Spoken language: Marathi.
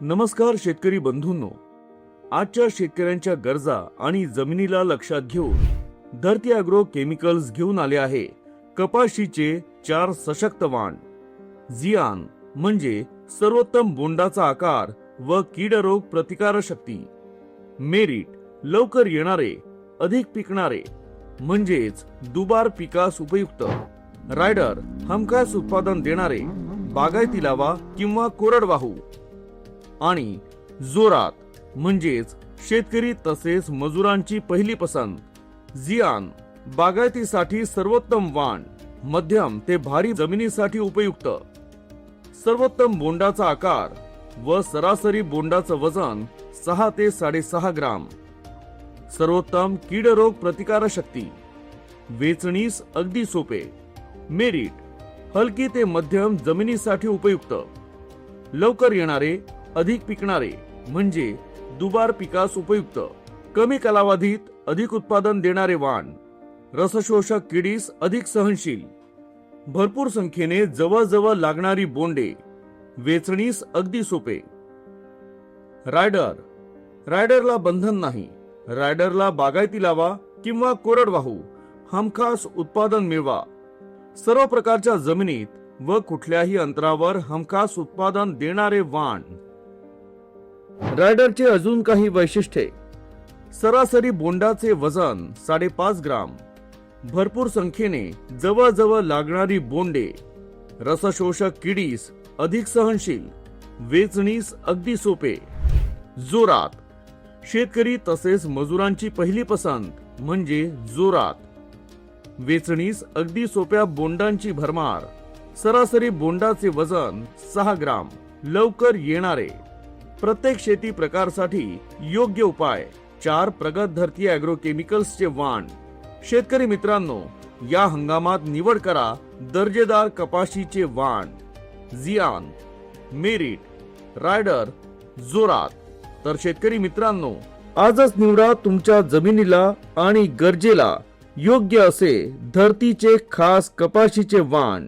नमस्कार शेतकरी बंधूंनो. आजच्या शेतकऱ्यांच्या गरजा आणि जमिनीला लक्षात घेऊन धरती अॅग्रो केमिकल्स घेऊन आले आहे कपाशीचे चार सशक्त वाण. झियान म्हणजे सर्वोत्तम बोंडाचा आकार व कीडरोग प्रतिकार शक्ती. मेरिट लवकर येणारे अधिक पिकणारे म्हणजेच दुबार पिकास उपयुक्त. रायडर हमखास उत्पादन देणारे बागायती लावा किंवा कोरडवाहू. आणि जोरात म्हणजेच शेतकरी तसेच मजुरांची पहिली पसंत जियान बागायतीसाठी सर्वोत्तम वाण मध्यम ते भारी जमिनीसाठी उपयुक्त. सर्वोत्तम बोंडाचा आकार व सरासरी बोंडाचं वजन सहा ते साडेसहा ग्राम. सर्वोत्तम कीडरोग प्रतिकार शक्ती वेचणीस अगदी सोपे. मेरिट हलकी ते मध्यम जमिनीसाठी उपयुक्त. लवकर येणारे अधिक पिकणारे म्हणजे दुबार पिकास उपयुक्त. कमी कालावधीत अधिक उत्पादन देणारे वाण. रसशोषक किडीस अधिक सहनशील. भरपूर संख्येने जवळजवळ लागणारी बोंडे. वेचणीस अगदी सोपे. रायडर. रायडरला बंधन नाही. रायडरला बागायती लावा किंवा कोरडवाहू हमखास उत्पादन मिळवा. सर्व प्रकारच्या जमिनीत व कुठल्याही अंतरावर हमखास उत्पादन देणारे वाण. रायडरचे अजून काही वैशिष्ट्ये. सरासरी बोंडाचे वजन साडेपाच ग्राम. भरपूर संख्येने जवळजवळ लागणारी बोंडे. रसशोषक किडीस अधिक सहनशील. वेचणीस अगदी सोपे. जोरात. शेतकरी तसेच मजुरांची पहिली पसंत म्हणजे जोरात. वेचणीस अगदी सोप्या बोंडांची भरमार. सरासरी बोंडाचे वजन सहा ग्राम. लवकर येणारे. प्रत्येक शेती प्रकारसाठी योग्य उपाय. चार प्रगत धरती अॅग्रोकेमिकल्सचे वाण. शेतकरी मित्रांनो या हंगामात निवड करा दर्जेदार कपाशीचे वाण. झियान मेरिट रायडर जोरात तर शेतकरी मित्रांनो आजच निवडा तुमच्या जमिनीला आणि गरजेला योग्य असे धरतीचे खास कपाशीचे वाण.